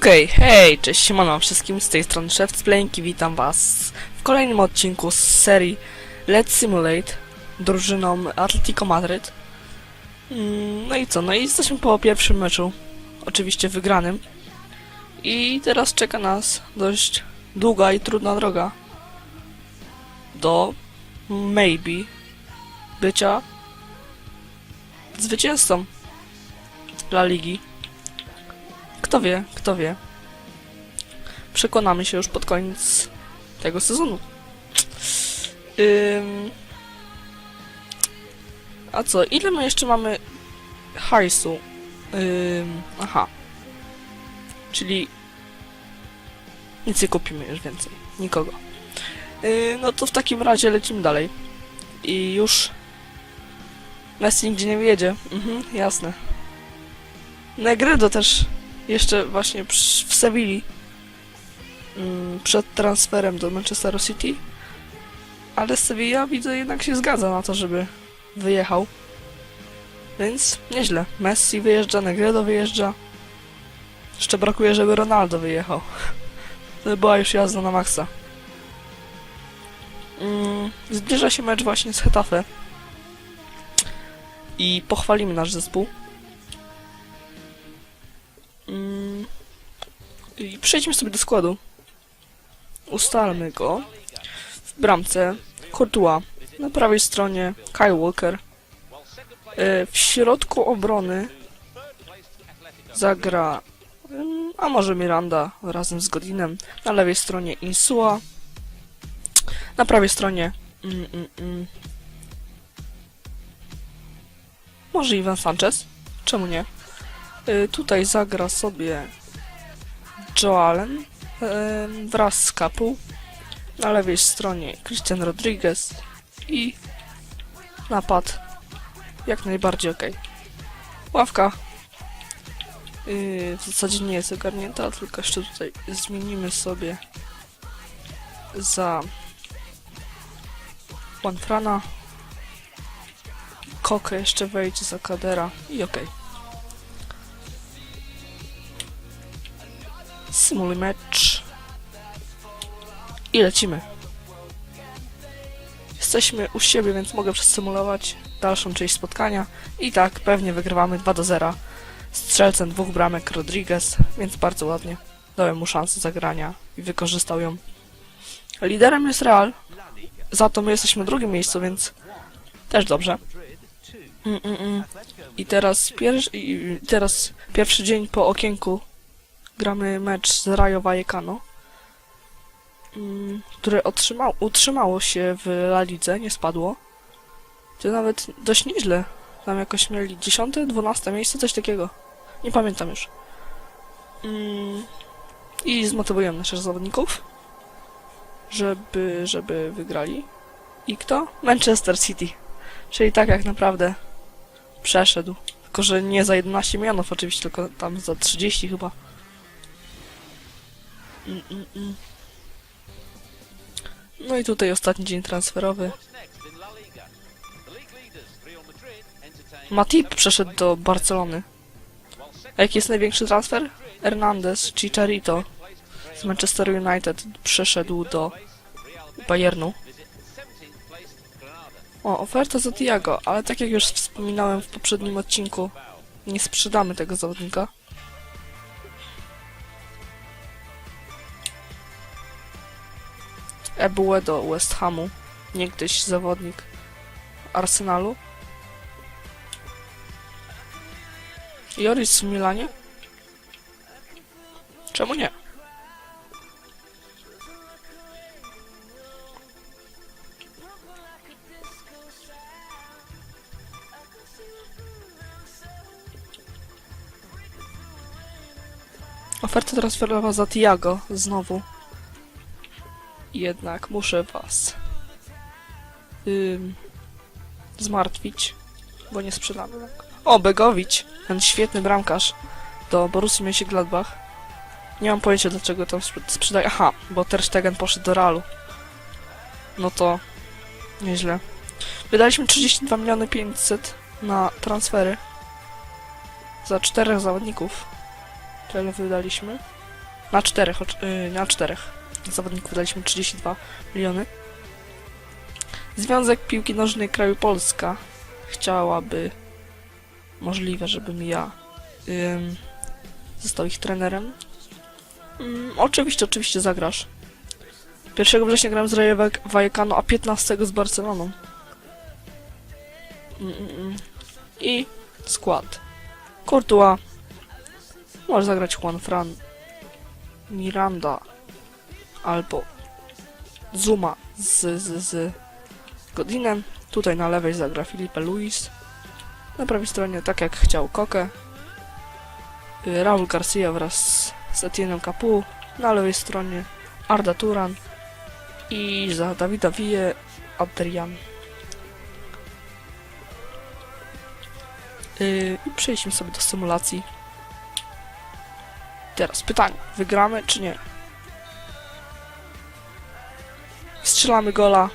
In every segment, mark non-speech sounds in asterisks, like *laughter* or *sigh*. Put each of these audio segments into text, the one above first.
Okej, hej, cześć, siemano wszystkim, z tej strony z Playing witam was w kolejnym odcinku z serii Let's Simulate drużyną Atletico Madryt. Mm, No i co, no i jesteśmy po pierwszym meczu, oczywiście wygranym. I teraz czeka nas dość długa i trudna droga do maybe bycia zwycięzcą dla ligi. Kto wie, kto wie. Przekonamy się już pod koniec tego sezonu. Ym... A co, ile my jeszcze mamy hajsu? Ym... Aha. Czyli nic nie kupimy już więcej. Nikogo. Yy, no to w takim razie lecimy dalej. I już Messi nigdzie nie wyjedzie. Mhm, jasne. Negredo też jeszcze właśnie w Sewilli mm, przed transferem do Manchesteru City. Ale Sevilla widzę jednak się zgadza na to, żeby wyjechał. Więc nieźle. Messi wyjeżdża, Negredo wyjeżdża. Jeszcze brakuje, żeby Ronaldo wyjechał. *laughs* To by była już jazda na maksa. Mm, zbliża się mecz właśnie z Hetafe. I pochwalimy nasz zespół. I przejdźmy sobie do składu. Ustalmy go. W bramce Courtois. Na prawej stronie Kyle Walker. E, W środku obrony zagra a może Miranda razem z Godinem. Na lewej stronie Insua. Na prawej stronie mm, mm, mm, może Ivan Sanchez? Czemu nie? Y, tutaj zagra sobie Joe wraz z Kapu. Na lewej stronie Christian Rodriguez i napad jak najbardziej ok. Ławka y, w zasadzie nie jest ogarnięta, tylko jeszcze tutaj zmienimy sobie za Juanfrana. Koke jeszcze wejdzie za Kadera i okej. Symuluj mecz. I lecimy. Jesteśmy u siebie, więc mogę przesymulować dalszą część spotkania. I tak, pewnie wygrywamy 2 do 0. Strzelcem dwóch bramek Rodriguez, więc bardzo ładnie. Dałem mu szansę zagrania i wykorzystał ją. Liderem jest Real. Za to my jesteśmy w drugim miejscu, więc też dobrze. Mm, mm, mm. I teraz, pier- i teraz pierwszy dzień po okienku gramy mecz z Rayo Vallecano, mm, które utrzymało się w La Lidze, nie spadło. To nawet dość nieźle. Tam jakoś mieli 10, 12 miejsce, coś takiego. Nie pamiętam już. Mm, I zmotywujemy naszych zawodników, żeby, żeby wygrali. I kto? Manchester City. Czyli tak jak naprawdę przeszedł. Tylko, że nie za 11 milionów oczywiście, tylko tam za 30 chyba. No i tutaj ostatni dzień transferowy. Matip przeszedł do Barcelony. A jaki jest największy transfer? Hernandez, Chicharito z Manchester United przeszedł do Bayernu. O, oferta za Diago, ale tak jak już wspominałem w poprzednim odcinku, nie sprzedamy tego zawodnika. Ebue do West Hamu, niegdyś zawodnik Arsenalu. Joris w Milanie? Czemu nie? Oferta transferowa za Tiago znowu. Jednak muszę was ym, zmartwić, bo nie sprzedamy. O, Begowicz, ten świetny bramkarz do Borussii Mönchengladbach. Nie mam pojęcia dlaczego tam sprzed- sprzedaje. Aha, bo Ter Stegen poszedł do Realu. No to nieźle. Wydaliśmy 32 miliony 500 na transfery za czterech zawodników. Tyle wydaliśmy. Na czterech, y, na czterech zawodników daliśmy 32 miliony. Związek Piłki Nożnej Kraju Polska chciałaby możliwe, żebym ja ym, został ich trenerem. Mm, oczywiście, oczywiście zagrasz. 1 września grałem z Rayo Vallecano, a 15 z Barceloną. Mm, mm. I skład. Courtois. Może zagrać Juan Fran. Miranda. Albo Zuma z, z, z Godinem. Tutaj na lewej zagra Felipe Luis. Na prawej stronie, tak jak chciał Koke. Y, Raul Garcia wraz z Etienem Capu. Na lewej stronie Arda Turan. I za Dawida Wije Adrian. Yy, I przejdźmy sobie do symulacji. Teraz pytanie. Wygramy czy nie? Strzelamy gola.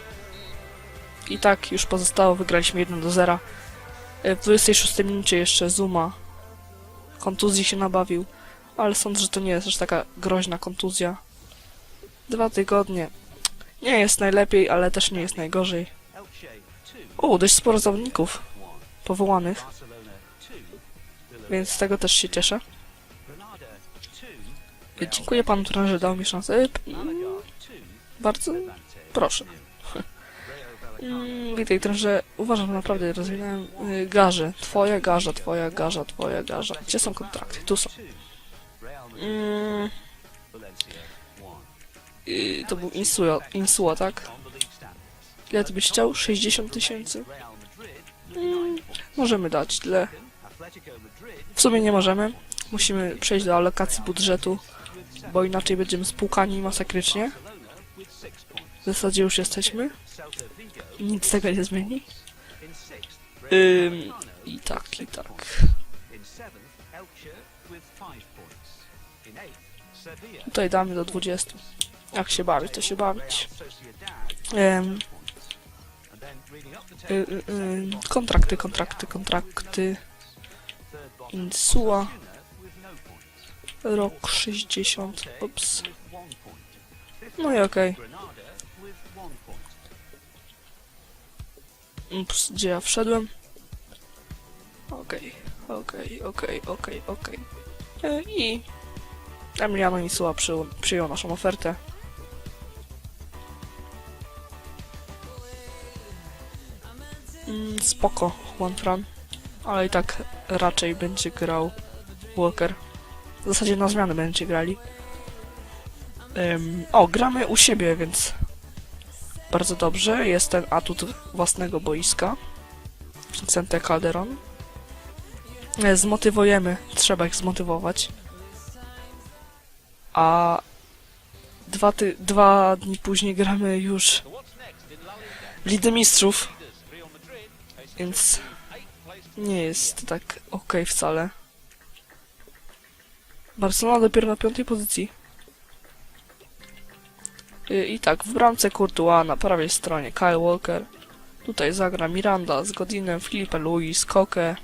I tak już pozostało. Wygraliśmy 1 do 0. Yy, W 26 minucie jeszcze Zuma. Kontuzji się nabawił. Ale sądzę, że to nie jest aż taka groźna kontuzja. Dwa tygodnie. Nie jest najlepiej, ale też nie jest najgorzej. O, dość sporo zawodników powołanych, więc z tego też się cieszę. Dziękuję panu trenerze, dał mi szansę. Mm, Bardzo proszę. Mm, Witaj trenerze, uważam, że naprawdę rozwinąłem y, garze. Twoja garza, twoja garza, twoja garza. Gdzie są kontrakty? Tu są. Mm, y, to był Insua, Insua, tak? Ile ty byś chciał? 60 tysięcy? Mm, możemy dać tyle. W sumie nie możemy. Musimy przejść do alokacji budżetu, bo inaczej będziemy spłukani masakrycznie. W zasadzie już jesteśmy. Nic tego nie zmieni. Ym, I tak, i tak. Tutaj damy do 20. Jak się bawić, to się bawić. Ym, y, y, y, kontrakty, kontrakty, kontrakty. Insua. Rok 60. Ups. No i okej. Ups, gdzie ja wszedłem? Okej, okej, okej, okej, okej. E, I Emiliano Insua przyjął, przyjął naszą ofertę. Mm, spoko, Juan Fran. Ale i tak raczej będzie grał Walker. W zasadzie na zmiany będziecie grali. Ym, o, gramy u siebie, więc bardzo dobrze. Jest ten atut własnego boiska. Vicente Calderon. E, Zmotywujemy. Trzeba ich zmotywować. A dwa, ty, dwa dni później gramy już w Lidze Mistrzów. Więc nie jest tak ok wcale. Barcelona dopiero na piątej pozycji. I, I tak, w bramce Courtois na prawej stronie Kyle Walker. Tutaj zagra Miranda z Godinem, Filipe Luis, Koke,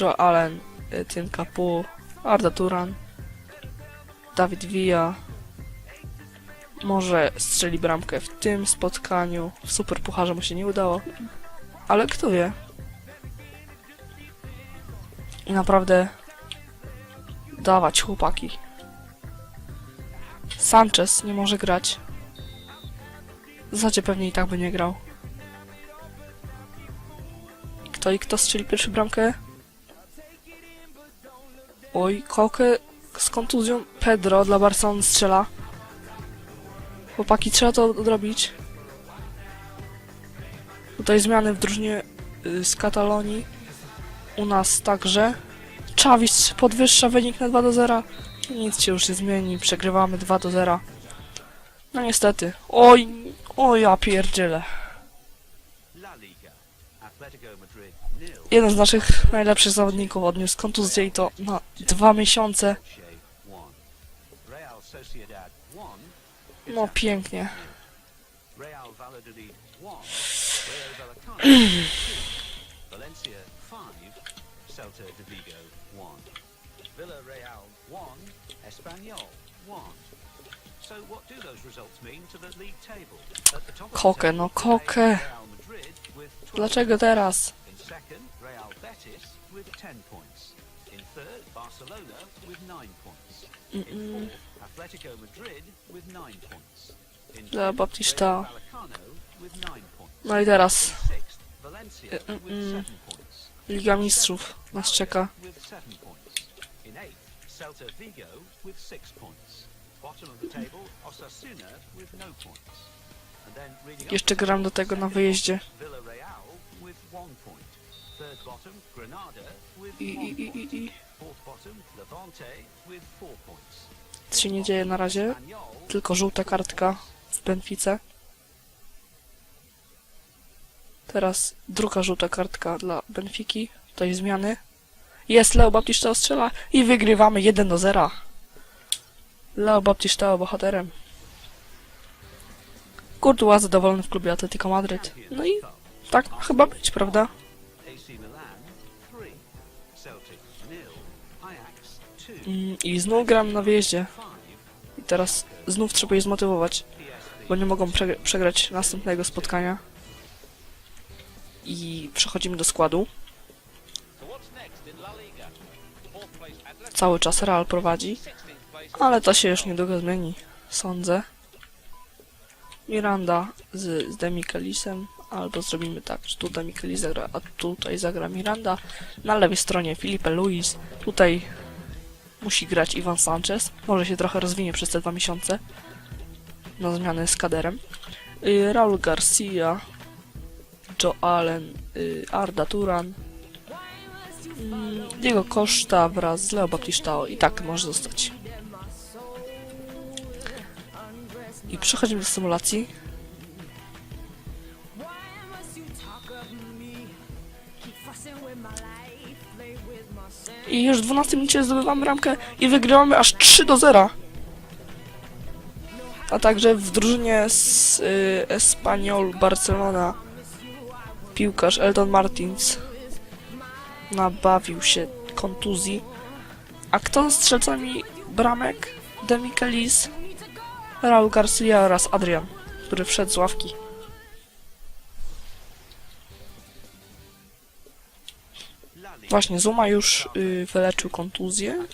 Joe Allen, y, Tim Capu, Arda Turan, Dawid Villa. Może strzeli bramkę w tym spotkaniu. W Superpucharze mu się nie udało. Ale kto wie? I naprawdę dawać chłopaki. Sanchez nie może grać. W zasadzie pewnie i tak by nie grał. Kto i kto strzeli pierwszy bramkę? Oj, Koke z kontuzją. Pedro dla Barcelony strzela. Chłopaki, trzeba to odrobić. Tutaj zmiany w drużynie y, z Katalonii. U nas także. Czawisz podwyższa wynik na 2 do 0. Nic się już nie zmieni, przegrywamy 2 do 0. No niestety. Oj, oj, ja pierdzielę. Jeden z naszych najlepszych zawodników odniósł kontuzję i to na dwa miesiące. No pięknie. Villa Real 1, Espanyol 1. Kokę, no kokę. Real Madrid with 12 Dlaczego teraz? In second, Real Betis with 10 points. In third, Barcelona with 9 points. In fourth, Atletico Madrid with 9 points. In Dla Baptista. Rayo Vallecano with 9 points. No i teraz Mm, with mm. 7 points. Liga Mistrzów nas czeka. With 7 points. In eighth, Celta Vigo with 6 points. Jeszcze gram do tego na wyjeździe. Villarreal with 1 point. Third bottom, Granada with I, 1 i, i, i, i. Fourth bottom, Levante with 4 points. Nic się nie dzieje na razie. Tylko żółta kartka w Benfice. Teraz druga żółta kartka dla Benfiki. Tutaj zmiany. Jest Leo Baptista strzela i wygrywamy 1 do 0. Leo Baptista bohaterem. Courtois zadowolony w klubie Atletico Madryt. No i tak ma chyba być, prawda? AC Milan 3. Celtic nil. Ajax 2. Mm, I znów gram na wyjeździe. 5. I teraz znów trzeba je zmotywować. bo nie mogą prze przegrać następnego spotkania. I przechodzimy do składu. Cały czas Real prowadzi, ale to się już niedługo zmieni, sądzę. Miranda z, z Demikelisem, albo zrobimy tak, że tu Demikelis zagra, a tutaj zagra Miranda. Na lewej stronie Filipe Luis, tutaj musi grać Iwan Sanchez, może się trochę rozwinie przez te dwa miesiące na zmianę z kaderem. Y, Raul Garcia, Joe Allen, y, Arda Turan, mm, Diego Costa wraz z Leo Baptistao i tak może zostać. I przechodzimy do symulacji. I już w 12 minucie zdobywamy ramkę i wygrywamy aż 3 do 0. A także w drużynie z y, Espanyol Barcelona piłkarz Eldon Martins nabawił się kontuzji. A kto z strzelcami bramek? Demichelis, Raul Garcia oraz Adrian, który wszedł z ławki. Właśnie, Zuma już y, wyleczył kontuzję.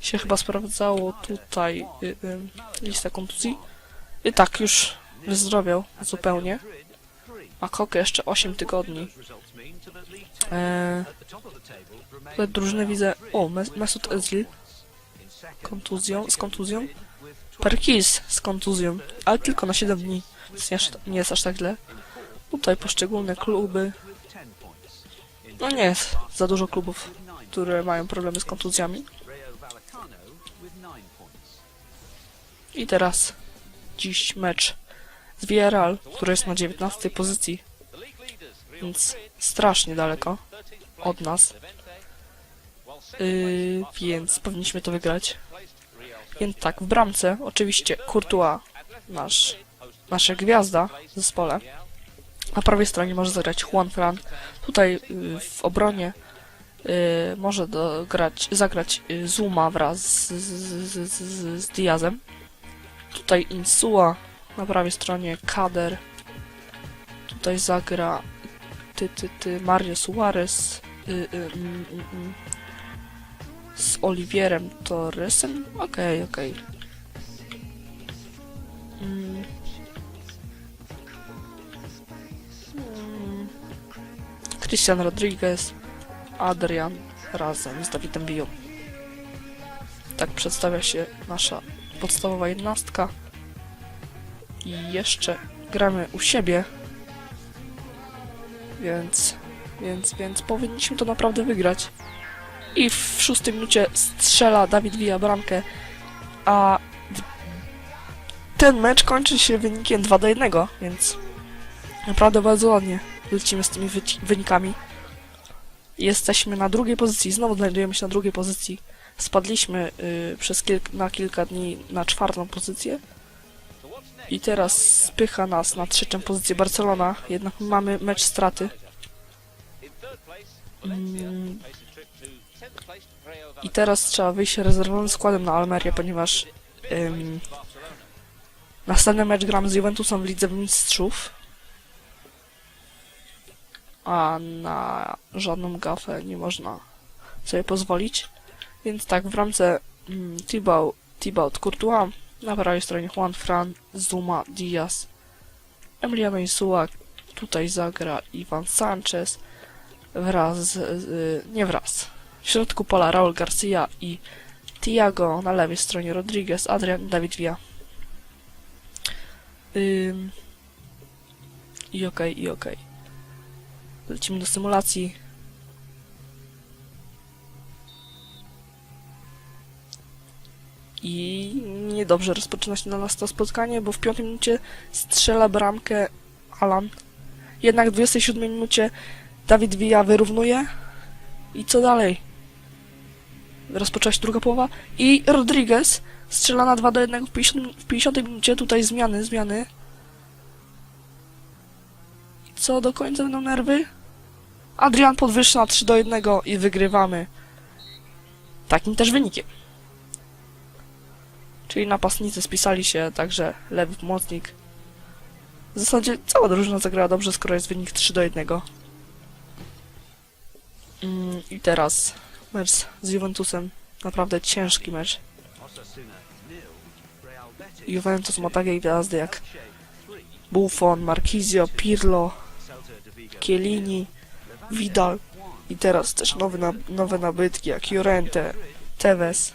Się chyba sprawdzało tutaj y, y, lista kontuzji. I tak, już wyzdrowiał zupełnie. Madrid 3. A Koke jeszcze 8 tygodni. Eee, Tutaj widzę. O, Mes- Mesut Özil kontuzją, z kontuzją. With 12 Perkis z kontuzją, ale tylko na 7 dni. Więc nie, jest aż tak źle. Tutaj poszczególne kluby. with 10 points. In No nie jest za dużo klubów, with 9 które mają problemy z kontuzjami. Rayo Vallecano with 9 points. I teraz dziś mecz z Villarreal, który jest na 19 pozycji, więc strasznie daleko od nas. Yy, więc powinniśmy to wygrać. Więc tak, w bramce oczywiście Courtois, nasz, nasza gwiazda w zespole. Na prawej stronie może zagrać Juan Fran. Tutaj yy, w obronie yy, może dograć, zagrać yy, Zuma wraz z, z, z, z, Diazem. Tutaj Insua na prawej stronie Kader. Tutaj zagra ty, ty, ty, Mario Suarez y, y, mm, mm, mm, z Oliwierem Torresem. Okej, okej. Mm. Mm. Christian Rodriguez, Adrian razem z Dawidem Biją. Tak przedstawia się nasza podstawowa jednostka. I jeszcze gramy u siebie. Więc, więc, więc powinniśmy to naprawdę wygrać. I w szóstej minucie strzela Dawid Villa bramkę, a ten mecz kończy się wynikiem 2 do 1, więc naprawdę bardzo ładnie lecimy z tymi wynikami. Jesteśmy na drugiej pozycji, znowu znajdujemy się na drugiej pozycji. Spadliśmy y, przez kilk, na kilka dni na czwartą pozycję. I teraz spycha nas na trzecią pozycję Barcelona, jednak mamy mecz straty. Mm. I teraz trzeba wyjść rezerwowym składem na Almerię, ponieważ ym, następny mecz gram z Juventusem w Lidze Mistrzów. A na żadną gafę nie można sobie pozwolić. Więc tak, w ramce mm, Thibaut, Courtois, na prawej stronie Juan Fran, Zuma, Diaz, Emiliano Insua, tutaj zagra Iwan Sanchez, wraz z, z, nie wraz. W środku pola Raul Garcia i Tiago, na lewej stronie Rodriguez, Adrian, David Villa. Ym, I okej, i okej. Lecimy do symulacji. I niedobrze rozpoczyna się dla nas to spotkanie, bo w piątej minucie strzela bramkę Alan. Jednak w 27 minucie Dawid Villa wyrównuje. I co dalej? Rozpoczęła się druga połowa. I Rodriguez strzela na 2 do 1 w 50, w 50 minucie. Tutaj zmiany, zmiany. Co do końca będą nerwy? Adrian podwyższa na 3 do 1 i wygrywamy. Takim też wynikiem. Czyli napastnicy spisali się, także lewy pomocnik. W zasadzie cała drużyna zagrała dobrze, skoro jest wynik 3 do 1. Mm, I teraz mecz z Juventusem. Naprawdę ciężki mecz. Juventus ma takie gwiazdy jak. Buffon, Marquisio, Pirlo. Chiellini, Vidal. I teraz też nowe, na, nowe nabytki jak Llorente, Tevez.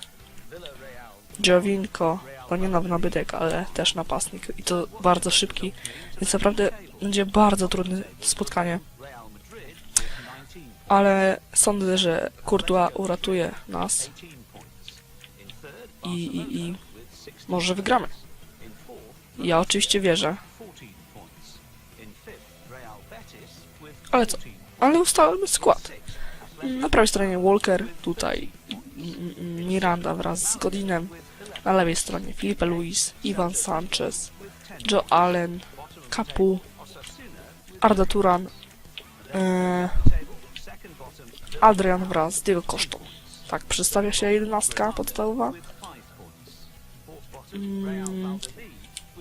Giovinco. To nie nowy nabytek, ale też napastnik. I to bardzo szybki. Więc naprawdę będzie bardzo trudne spotkanie. Real Madrid with 19 Ale sądzę, że Courtois uratuje nas 18 points. In third, i, i, i with 16. może wygramy. Ja oczywiście wierzę. 14 points. In fifth, Real Betis with Ale co? 14 Ale ustalmy skład. Na prawej stronie Walker, tutaj Miranda wraz z Godinem. Na lewej stronie Felipe Luis, Ivan Sanchez, Joe Allen, Capu, Arda Turan, e, Adrian wraz z Diego Kosztą. Tak, przedstawia się jedenastka podstawowa. with 5 points. Fourth bottom, Real Mm,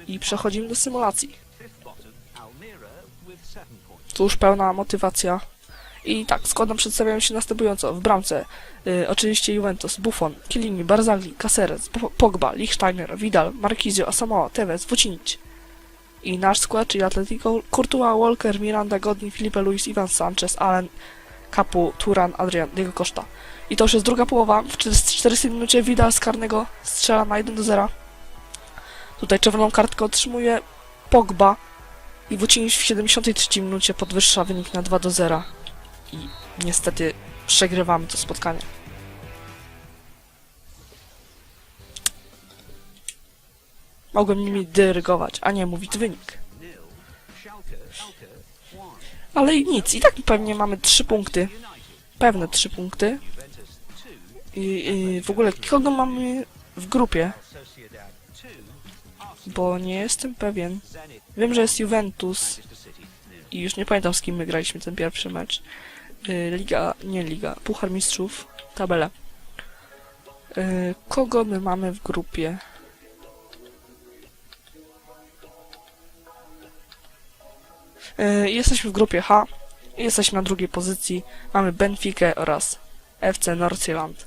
I przechodzimy do symulacji. fifth bottom, Almira with 7 points. Tu już pełna motywacja. I tak, składem przedstawiają się następująco. W bramce y, oczywiście Juventus, Buffon, Chiellini, Barzagli, Caceres, Po- Pogba, Lichtsteiner, Vidal, Marquisio, Asamoah, Tevez, Vucinic. I nasz skład, czyli Atletico, Courtois, Walker, Miranda, Godin, Felipe Luis, Ivan Sanchez, Allen, Capu, Turan, Adrian, Diego Costa. I to już jest druga połowa. W 40 minucie Vidal z karnego strzela na 1 do 0. Tutaj czerwoną kartkę otrzymuje Pogba, i Wucinic w 73 minucie podwyższa wynik na 2 do 0. I niestety przegrywamy to spotkanie. Mogłem nimi dyrygować, a nie mówić wynik. Ale nic, i tak pewnie mamy 3 punkty. Pewne 3 punkty. Juventus 2. I, I w ogóle kogo mamy w grupie? Sociedad 2. Arsenal, Bo nie jestem pewien. Wiem, że jest Juventus i już nie pamiętam z kim my graliśmy ten pierwszy mecz. Y, Liga, nie Liga, Puchar Mistrzów, tabela. Y, Kogo my mamy w grupie? Jesteśmy w grupie H. Jesteśmy na drugiej pozycji. Mamy Benfica oraz FC Nordsjælland.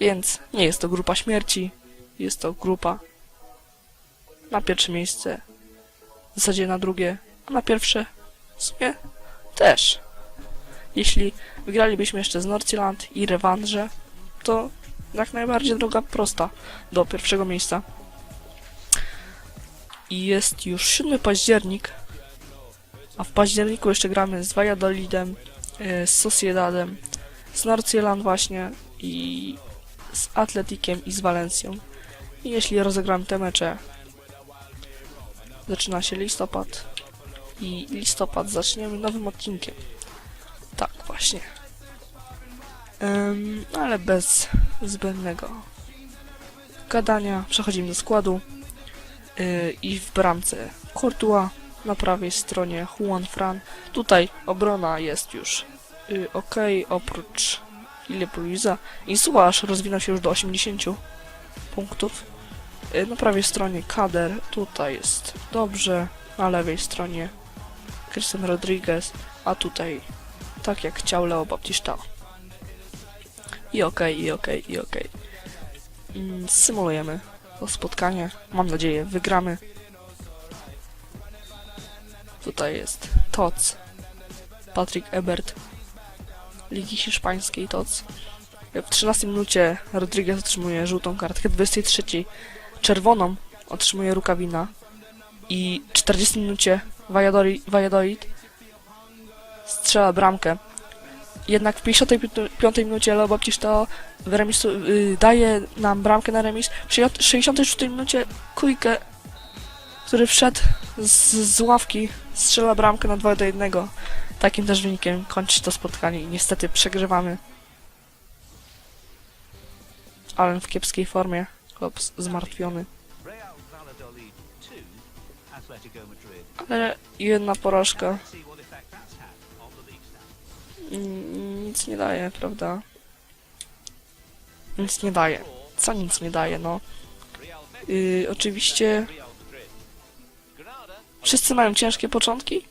Więc nie jest to grupa śmierci. Jest to grupa na pierwsze miejsce. W zasadzie na drugie, a na pierwsze w sumie też. Jeśli wygralibyśmy jeszcze z Nordsjælland i rewanże, to jak najbardziej droga prosta do pierwszego miejsca. I jest już 7 październik, a w październiku jeszcze gramy z Valladolidem, e, z Sociedadem, z Nordsjælland właśnie i z Atletikiem i z Walencją. I jeśli rozegramy te mecze, zaczyna się listopad, i listopad zaczniemy nowym odcinkiem. Tak, właśnie. Em, ale bez zbędnego gadania przechodzimy do składu. Yy, I w bramce Courtois, na prawej stronie Juan Fran. Tutaj obrona jest już Y, Okej, oprócz Filipa Luiza, Insua aż rozwinął się już do 80 punktów. Y, Na prawej stronie Kader, tutaj jest dobrze, na lewej stronie Christian Rodriguez, a tutaj tak jak chciał Leo Baptista. I okej, i okej, i okej. Mm, Symulujemy to spotkanie. Mam nadzieję, wygramy. Tutaj jest Tots, Patrick Ebert, Ligi Hiszpańskiej Tots. W 13 minucie Rodriguez otrzymuje żółtą kartkę, w 23 czerwoną otrzymuje Rukawina i w 40 minucie Valladolid, strzela bramkę. Jednak w 55 minucie Leo Baptista w remisu, y, daje nam bramkę na remis. W 66 minucie Kujkę, który wszedł z, z ławki, strzela bramkę na 2 do 1. Takim też wynikiem kończy to spotkanie i niestety przegrywamy. Allen w kiepskiej formie, z- zmartwiony. Real Valladolid 2, Atletico Madrid. Ale jedna porażka nic nie daje, prawda? Nic nie daje. Co nic nie daje, no. Yy, oczywiście wszyscy mają ciężkie początki.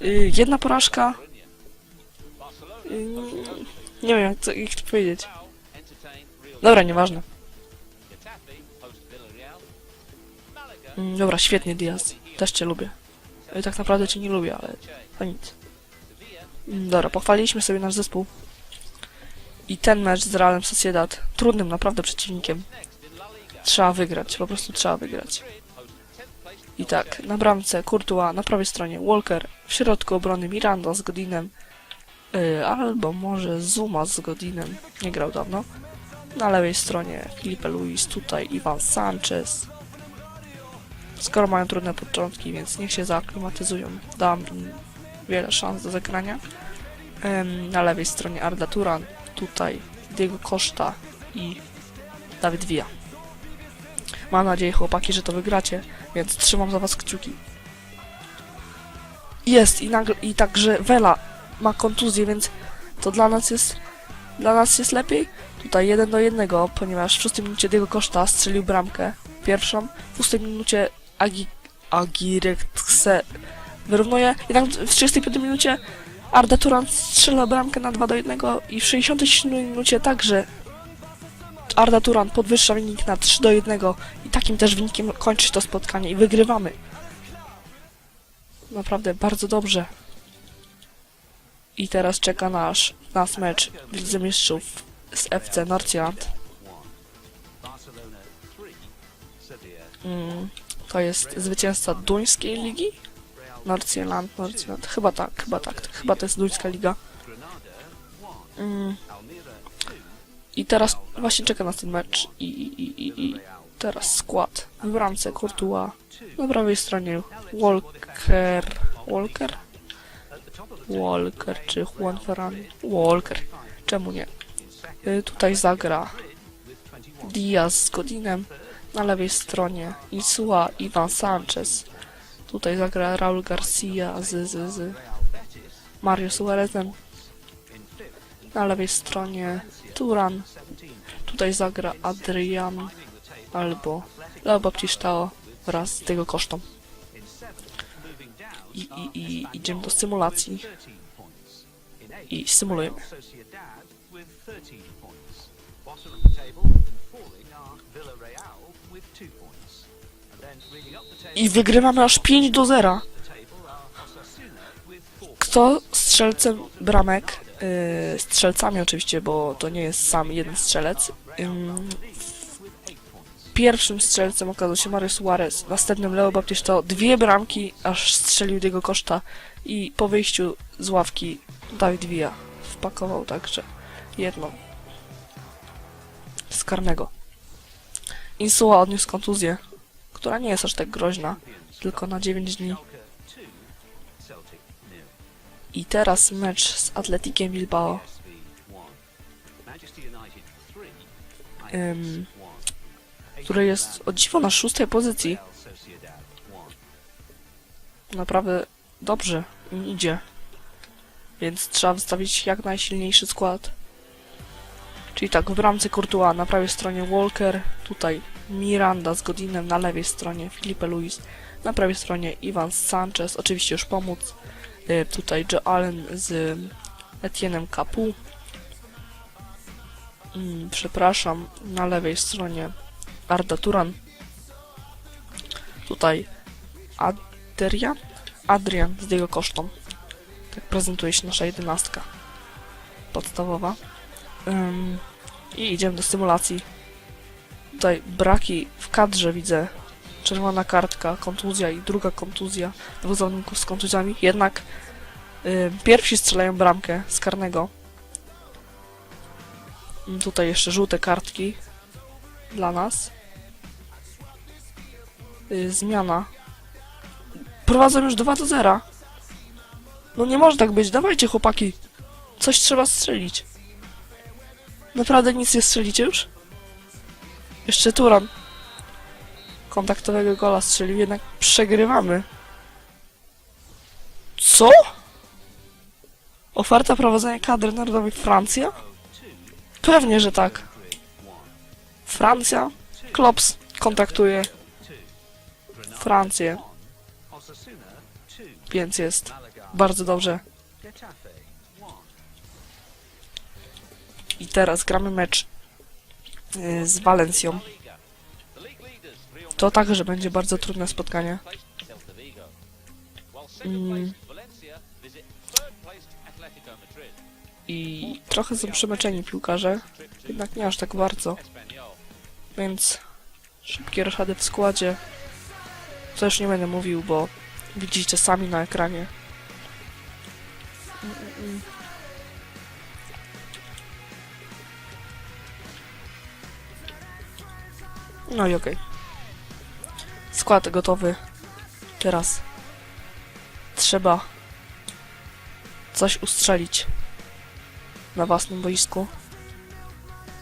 Yy, jedna porażka. Yy, nie wiem, jak to, jak to powiedzieć. Dobra, nieważne. Mm, dobra, świetnie, Diaz. Też cię lubię. Yy, tak naprawdę cię nie lubię, ale to nic. Mm, Dobra, pochwaliliśmy sobie nasz zespół. I ten mecz z Realem Sociedad, trudnym naprawdę przeciwnikiem, trzeba wygrać, po prostu trzeba wygrać. I tak, na bramce Courtois, na prawej stronie Walker, w środku obrony Miranda z Godinem, yy, albo może Zuma z Godinem, nie grał dawno. Na lewej stronie Felipe Luis, tutaj Iwan Sanchez. Skoro mają trudne początki, więc niech się zaaklimatyzują. Dam im wiele szans do zagrania. Em, na lewej stronie Arda Turan, tutaj Diego Costa i Dawid Villa. Mam nadzieję, chłopaki, że to wygracie, więc trzymam za was kciuki. Jest i, nagle, i także Vela ma kontuzję, więc to dla nas jest dla nas jest lepiej. Tutaj 1 do 1, ponieważ w 6 minucie Diego Costa strzelił bramkę pierwszą, w 6 minucie Agi, Agirexe wyrównuje, jednak w 35 minucie Arda Turan strzela bramkę na 2 do 1 i w 67 minucie także Arda Turan podwyższa wynik na 3 do 1 i takim też wynikiem kończy to spotkanie i wygrywamy. Naprawdę bardzo dobrze. I teraz czeka nasz, nas mecz w Lidze Mistrzów z FC Nordsjælland. Barcelona 3, Sevilla Mm, to jest zwycięzca duńskiej ligi? Real Nordsjælland, Nordsjælland. Chyba tak, chyba tak. Chyba to jest duńska liga. Granada 1, Mm, Almira 2, I teraz właśnie czeka nas ten mecz i, i, i, i, teraz skład. W bramce Courtois, na prawej stronie Walker... Walker? Walker czy Juan Ferran? Walker. Czemu nie? Y, tutaj zagra Diaz z Godinem. Na lewej stronie Insua Ivan Sanchez. Tutaj zagra Raul Garcia z, z, z Mario Suarezem. Na lewej stronie Turan. Tutaj zagra Adrian albo Leo Baptistao wraz z tego kosztą. I, i, I idziemy do symulacji 13 points. In 8, i symulujemy. Sociedad with 13 points. Bottom of the table and falling are Villarreal with 2 points. And then reading up the table, I wygrywamy aż 5 do 0. the table are Osasuna with 4 Kto strzelcem bramek, strzelcami oczywiście, bo to nie jest sam jeden strzelec. Ym, pierwszym strzelcem okazał się Mario Suarez, następnym Leo Baptista. Dwie bramki, aż strzelił jego koszta i po wyjściu z ławki Dawid Villa wpakował także jedną z karnego. Insua odniósł kontuzję, która nie jest aż tak groźna, tylko na 9 dni. I teraz mecz z Atletikiem Bilbao. PSV 1. Manchester United 3, Ym, Ajax 1. który jest o dziwo na szóstej pozycji. Real Sociedad 1. Naprawdę dobrze im idzie. więc trzeba wystawić jak najsilniejszy skład. Czyli tak, w bramce Courtois, na prawej stronie Walker, tutaj Miranda z Godinem, na lewej stronie Felipe Luis, na prawej stronie Ivan Sanchez, oczywiście już pomóc, tutaj Joe Allen z Etienem Capu, Mm, przepraszam, na lewej stronie Arda Turan, tutaj Adrian, Adrian z jego kosztą. Tak prezentuje się nasza jedenastka podstawowa. I idziemy do stymulacji. Tutaj braki w kadrze widzę. Czerwona kartka, kontuzja i druga kontuzja dwóch zawodników z kontuzjami. Jednak y, pierwsi strzelają bramkę z karnego. Ym, Tutaj jeszcze żółte kartki dla nas. Y, zmiana. Prowadzą już 2 do 0. No nie może tak być, dawajcie chłopaki. Coś trzeba strzelić. Naprawdę nic nie strzelicie już? Jeszcze Turan. Kontaktowego gola strzelił, jednak przegrywamy. Co? Oferta prowadzenia kadry narodowej Francja? Pewnie, że tak. Francja? Klops kontaktuje Francję, Osasuna 2. więc jest bardzo dobrze. Getafe 1. I teraz gramy mecz y, z Walencją. To także będzie bardzo trudne spotkanie. Mm. I trochę są przemęczeni piłkarze, jednak nie aż tak bardzo. Więc szybkie roszady w składzie. To już nie będę mówił, bo widzicie sami na ekranie. No i okej. Skład gotowy. Teraz trzeba coś ustrzelić na własnym boisku.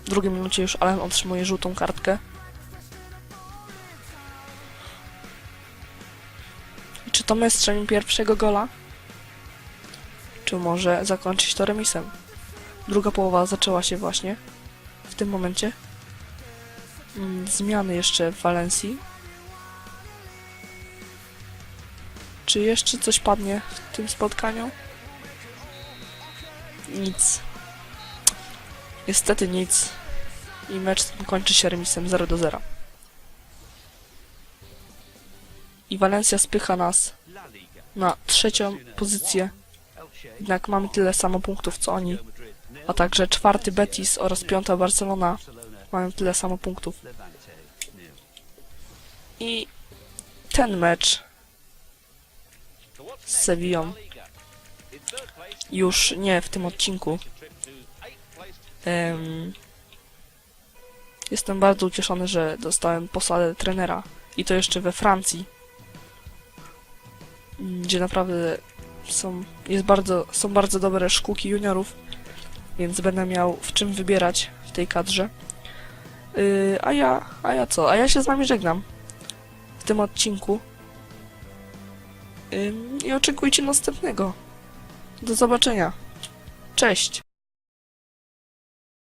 W drugiej minucie już Allen otrzymuje żółtą kartkę. I czy to my strzelimy pierwszego gola? Czy może zakończyć to remisem? Druga połowa zaczęła się właśnie w tym momencie. Mm, Zmiany jeszcze w Walencji. Czy jeszcze coś padnie w tym spotkaniu? Nic. Niestety nic. I mecz kończy się remisem 0 do 0. I Walencja spycha nas na trzecią pozycję. Jednak mamy tyle samo punktów co oni. Madrid 0. A także czwarty Betis oraz piąta Barcelona mają tyle samo punktów. Levante 0. I ten mecz z Sevillą już nie w tym odcinku. Em, jestem bardzo ucieszony, że dostałem posadę trenera i to jeszcze we Francji, gdzie naprawdę są, jest bardzo, są bardzo dobre szkółki juniorów, więc będę miał w czym wybierać w tej kadrze. Yy, a ja, a ja co? A ja się z wami żegnam w tym odcinku. I oczekujcie następnego. Do zobaczenia. Cześć.